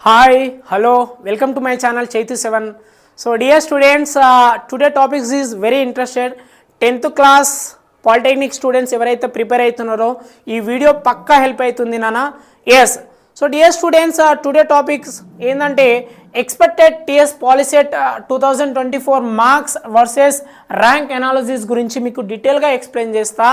Hi hello welcome to my channel Chaitu seven so dear students today topics is very interested tenth class polytechnic students ఎవరైతే prepare అవుతున్నారో ఈ video పక్కా help అవుతుంది నాన్న yes so dear students today topics ఏంటంటే expected TS POLYCET two thousand twenty four marks versus rank analysis గురించి మీకు డీటెయిల్గా ఎక్స్ప్లెయిన్ చేస్తా.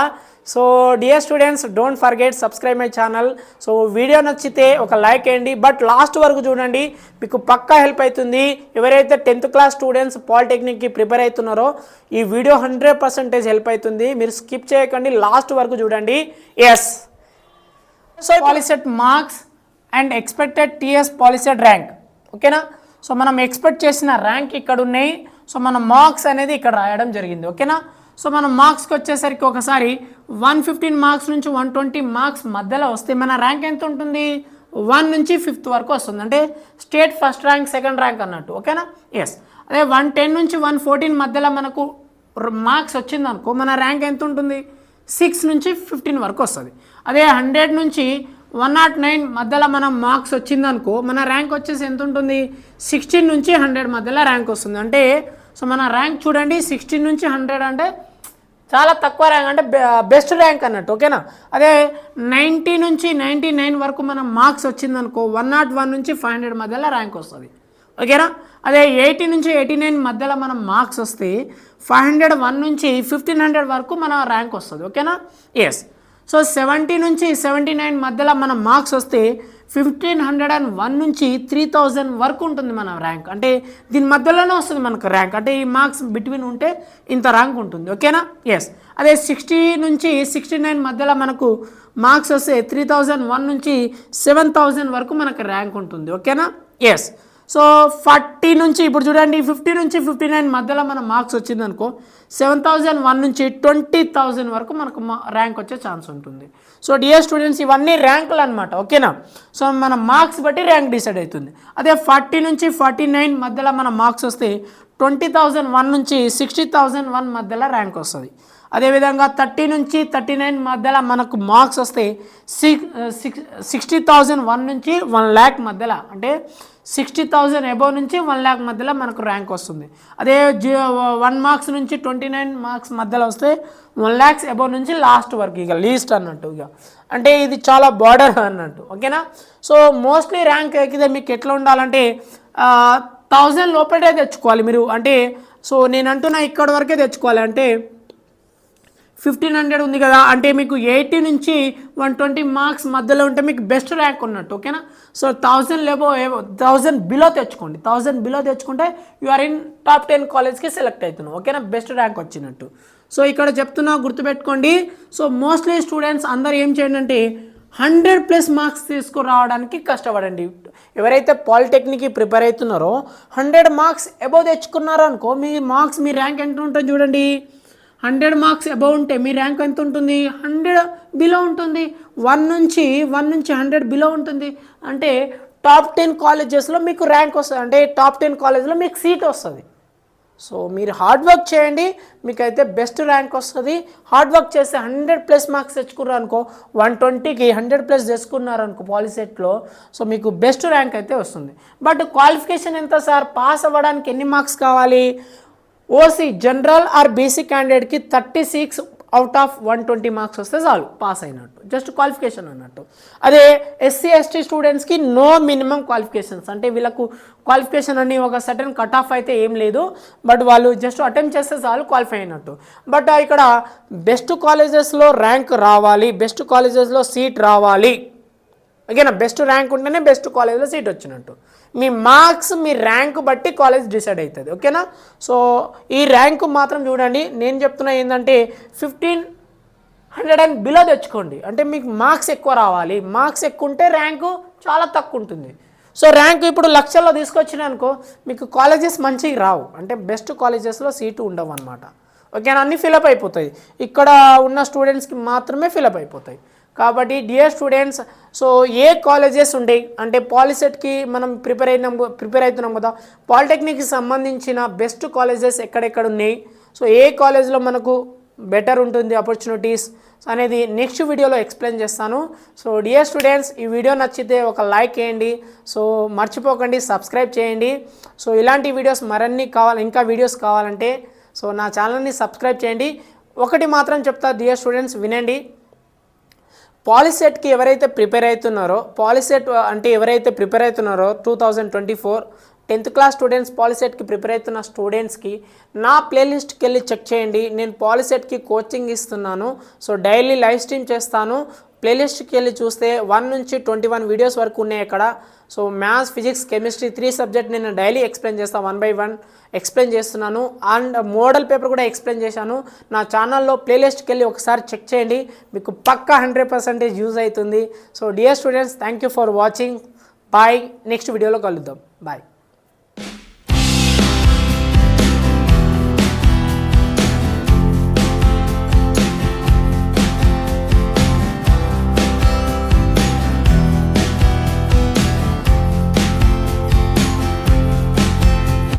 So dear students don't forget subscribe my channel so video నచ్చితే ఒక లైక్ వేయండి. బట్ లాస్ట్ వరకు చూడండి మీకు పక్కా హెల్ప్ అవుతుంది. ఎవరైతే టెన్త్ క్లాస్ స్టూడెంట్స్ పాలిటెక్నిక్కి ప్రిపేర్ అవుతున్నారో ఈ వీడియో హండ్రెడ్ పర్సెంటేజ్ హెల్ప్ అవుతుంది. మీరు స్కిప్ చేయకండి లాస్ట్ వరకు చూడండి. Yes so POLYCET marks and expected TS POLYCET rank. ఓకేనా? సో మనం ఎక్స్పెక్ట్ చేసిన ర్యాంక్ ఇక్కడ ఉన్నాయి సో మన మార్క్స్ అనేది ఇక్కడ రాయడం జరిగింది. ఓకేనా? సో మనం మార్క్స్కి వచ్చేసరికి ఒకసారి వన్ ఫిఫ్టీన్ మార్క్స్ నుంచి వన్ ట్వంటీ మార్క్స్ మధ్యలో వస్తే మన ర్యాంక్ ఎంత ఉంటుంది? వన్ నుంచి ఫిఫ్త్ వరకు వస్తుంది. అంటే state first rank second rank అన్నట్టు. ఓకేనా? ఎస్ అదే వన్ టెన్ నుంచి వన్ ఫోర్టీన్ మధ్యలో మనకు మార్క్స్ వచ్చిందనుకో మన ర్యాంక్ ఎంత ఉంటుంది? సిక్స్ నుంచి ఫిఫ్టీన్ వరకు వస్తుంది. అదే హండ్రెడ్ నుంచి వన్ నాట్ నైన్ మధ్యలో మనం మార్క్స్ వచ్చిందనుకో మన ర్యాంక్ వచ్చేసి ఎంత ఉంటుంది సిక్స్టీన్ నుంచి హండ్రెడ్ మధ్యలో ర్యాంక్ వస్తుంది. అంటే సో మన ర్యాంక్ చూడండి సిక్స్టీన్ నుంచి హండ్రెడ్ అంటే చాలా తక్కువ ర్యాంక్ అంటే బెస్ట్ ర్యాంక్ అన్నట్టు ఓకేనా? అదే నైంటీ నుంచి నైంటీ నైన్ వరకు మనం మార్క్స్ వచ్చిందనుకో వన్ నాట్ వన్ నుంచి ఫైవ్ హండ్రెడ్ మధ్యలో ర్యాంక్ వస్తుంది. ఓకేనా? అదే ఎయిటీ నుంచి ఎయిటీ నైన్ మధ్యలో మనం మార్క్స్ వస్తే ఫైవ్ హండ్రెడ్ వన్ నుంచి ఫిఫ్టీన్ హండ్రెడ్ వరకు మన ర్యాంక్ వస్తుంది ఓకేనా? ఎస్ సో సెవెంటీ నుంచి సెవెంటీ నైన్ మధ్యలో మన మార్క్స్ వస్తే ఫిఫ్టీన్ హండ్రెడ్ అండ్ వన్ నుంచి త్రీ థౌజండ్ వరకు ఉంటుంది మన ర్యాంక్. అంటే దీని మధ్యలోనే వస్తుంది మనకు ర్యాంక్. అంటే ఈ మార్క్స్ బిట్వీన్ ఉంటే ఇంత ర్యాంక్ ఉంటుంది. ఓకేనా? ఎస్ అదే సిక్స్టీ నుంచి సిక్స్టీ నైన్ మధ్యలో మనకు మార్క్స్ వస్తే త్రీ థౌజండ్ వన్ నుంచి సెవెన్ థౌజండ్ వరకు మనకు ర్యాంక్ ఉంటుంది. ఓకేనా? ఎస్ సో ఫార్టీ నుంచి ఇప్పుడు చూడండి ఫిఫ్టీ నుంచి ఫిఫ్టీ నైన్ మధ్యలో మన మార్క్స్ వచ్చింది అనుకో సెవెన్ థౌజండ్ వన్ నుంచి ట్వంటీ థౌజండ్ వరకు మనకు ర్యాంక్ వచ్చే ఛాన్స్ ఉంటుంది. సో డియర్ స్టూడెంట్స్ ఇవన్నీ ర్యాంకులు అనమాట ఓకేనా సో మన మార్క్స్ బట్టి ర్యాంక్ డిసైడ్ అవుతుంది. అదే ఫార్టీ నుంచి ఫార్టీ నైన్ మధ్యలో మన మార్క్స్ వస్తే ట్వంటీ థౌజండ్ వన్ నుంచి సిక్స్టీ థౌజండ్ వన్ మధ్యలో ర్యాంక్ వస్తుంది. అదేవిధంగా థర్టీ నుంచి థర్టీ నైన్ మధ్యలో మనకు మార్క్స్ వస్తే six six sixty thousand one నుంచి వన్ ల్యాక్ మధ్యలో అంటే సిక్స్టీ థౌజండ్ అబోవ్ నుంచి వన్ ల్యాక్ మధ్యలో మనకు ర్యాంక్ వస్తుంది. అదే వన్ మార్క్స్ నుంచి ట్వంటీ నైన్ మార్క్స్ మధ్యలో వస్తే వన్ ల్యాక్స్ అబోవ్ నుంచి లాస్ట్ వరకు ఇక లీస్ట్ అన్నట్టు ఇక. అంటే ఇది చాలా బార్డర్ అన్నట్టు ఓకేనా? సో మోస్ట్లీ ర్యాంక్ ఎక్కితే మీకు ఎట్లా ఉండాలంటే థౌజండ్ లోపలే తెచ్చుకోవాలి మీరు. అంటే సో నేను అంటున్నా ఇక్కడ వరకే తెచ్చుకోవాలి. అంటే ఫిఫ్టీన్ హండ్రెడ్ ఉంది కదా అంటే మీకు ఎయిటీ నుంచి వన్ ట్వంటీ మార్క్స్ మధ్యలో ఉంటే మీకు బెస్ట్ ర్యాంక్ ఉన్నట్టు ఓకేనా? సో థౌజండ్ లేబో థౌజండ్ బిలో తెచ్చుకోండి. థౌజండ్ బిలో తెచ్చుకుంటే you are in top ten కాలేజ్కి సెలెక్ట్ అవుతున్నావు ఓకేనా? బెస్ట్ ర్యాంక్ వచ్చినట్టు. సో ఇక్కడ చెప్తున్నా గుర్తుపెట్టుకోండి. సో మోస్ట్లీ స్టూడెంట్స్ అందరు ఏం చేయండి అంటే హండ్రెడ్ ప్లస్ మార్క్స్ తీసుకురావడానికి కష్టపడండి. ఎవరైతే పాలిటెక్నిక్ ప్రిపేర్ అవుతున్నారో హండ్రెడ్ మార్క్స్ అబౌవ్ తెచ్చుకున్నారో అనుకో మీ మార్క్స్ మీ ర్యాంక్ ఎంత ఉంటుంది చూడండి. హండ్రెడ్ మార్క్స్ అబౌవ్ ఉంటే మీ ర్యాంక్ ఎంత ఉంటుంది? హండ్రెడ్ బిలో ఉంటుంది. వన్ నుంచి వన్ నుంచి హండ్రెడ్ బిలో ఉంటుంది. అంటే టాప్ టెన్ కాలేజెస్లో మీకు ర్యాంక్ వస్తుంది. అంటే టాప్ టెన్ కాలేజ్లో మీకు సీట్ వస్తుంది. సో మీరు హార్డ్ వర్క్ చేయండి. మీకైతే బెస్ట్ ర్యాంక్ వస్తుంది. హార్డ్ వర్క్ చేస్తే హండ్రెడ్ ప్లస్ మార్క్స్ తెచ్చుకున్నారు అనుకో వన్ ట్వంటీకి హండ్రెడ్ ప్లస్ తెచ్చుకున్నారు అనుకో పాలిసెట్లో సో మీకు బెస్ట్ ర్యాంక్ అయితే వస్తుంది. బట్ క్వాలిఫికేషన్ ఎంత సార్? పాస్ అవ్వడానికి ఎన్ని మార్క్స్ కావాలి? OC general or BC క్యాండిడేట్కి thirty six out of one twenty marks వస్తే చాలు పాస్ అయినట్టు. జస్ట్ క్వాలిఫికేషన్ అన్నట్టు. అదే ఎస్సీ ఎస్టీ స్టూడెంట్స్కి నో మినిమం క్వాలిఫికేషన్స్. అంటే వీళ్ళకు క్వాలిఫికేషన్ అని ఒక సర్టన్ కట్ ఆఫ్ అయితే ఏం లేదు బట్ వాళ్ళు జస్ట్ అటెంప్ట్ చేస్తే చాలు క్వాలిఫై అయినట్టు. బట్ ఇక్కడ బెస్ట్ కాలేజెస్లో ర్యాంక్ రావాలి బెస్ట్ కాలేజెస్లో సీట్ రావాలి. ఓకేనా బెస్ట్ ర్యాంక్ ఉంటేనే బెస్ట్ కాలేజ్లో సీట్ వచ్చినట్టు. మీ మార్క్స్ మీ ర్యాంక్ బట్టి కాలేజ్ డిసైడ్ అవుతుంది ఓకేనా? సో ఈ ర్యాంక్ మాత్రం చూడండి నేను చెప్తున్నా ఏంటంటే ఫిఫ్టీన్ హండ్రెడ్ అండ్ బిలో తెచ్చుకోండి. అంటే మీకు మార్క్స్ ఎక్కువ రావాలి. మార్క్స్ ఎక్కువ ఉంటే ర్యాంకు చాలా తక్కువ ఉంటుంది సో ర్యాంక్ ఇప్పుడు లక్షల్లో తీసుకొచ్చిన అనుకో మీకు కాలేజెస్ మంచిగా రావు. అంటే బెస్ట్ కాలేజెస్లో సీటు ఉండవు అనమాట ఓకేనా? అన్నీ ఫిలప్ అయిపోతాయి. ఇక్కడ ఉన్న స్టూడెంట్స్కి మాత్రమే ఫిలప్ అయిపోతాయి. కాబట్టి డియర్ స్టూడెంట్స్ సో ఏ కాలేజెస్ ఉంటాయి అంటే పాలిసెట్కి మనం ప్రిపేర్ అయినాం ప్రిపేర్ అవుతున్నాం కదా పాలిటెక్నిక్కి సంబంధించిన బెస్ట్ కాలేజెస్ ఎక్కడెక్కడ ఉన్నాయి? సో ఏ కాలేజ్లో మనకు బెటర్ ఉంటుంది ఆపర్చునిటీస్ అనేది నెక్స్ట్ వీడియోలో ఎక్స్ప్లెయిన్ చేస్తాను. సో డియర్ స్టూడెంట్స్ ఈ వీడియో నచ్చితే ఒక లైక్ చేయండి. సో మర్చిపోకండి సబ్స్క్రైబ్ చేయండి. సో ఇలాంటి వీడియోస్ మరన్ని కావాలి ఇంకా వీడియోస్ కావాలంటే సో నా ఛానల్ని సబ్స్క్రైబ్ చేయండి. ఒకటి మాత్రం చెప్తా డియర్ స్టూడెంట్స్ వినండి. పాలిసెట్కి ఎవరైతే ప్రిపేర్ అవుతున్నారో పాలిసెట్ అంటే ఎవరైతే ప్రిపేర్ అవుతున్నారో two thousand twenty four tenth class students పాలిసెట్కి prepare అవుతున్న స్టూడెంట్స్కి నా ప్లేలిస్ట్కి వెళ్ళి చెక్ చేయండి. నేను పాలిసెట్కి కోచింగ్ ఇస్తున్నాను. సో డైలీ లైవ్ స్ట్రీమ్ చేస్తాను. ప్లేలిస్ట్కి వెళ్ళి చూస్తే వన్ నుంచి ట్వంటీ వన్ వీడియోస్ వరకు ఉన్నాయి అక్కడ. So maths physics chemistry three subject నేను డైలీ ఎక్స్ప్లెయిన్ చేస్తాను వన్ బై వన్ ఎక్స్ప్లెయిన్ చేస్తున్నాను. అండ్ మోడల్ పేపర్ కూడా ఎక్స్ప్లెయిన్ చేశాను. నా ఛానల్లో ప్లేలిస్ట్కి వెళ్ళి ఒకసారి చెక్ చేయండి. మీకు పక్కా హండ్రెడ్ పర్సెంటేజ్ యూజ్ అవుతుంది. So dear students thank you for watching. Bye. Next వీడియోలో కలుద్దాం. బాయ్.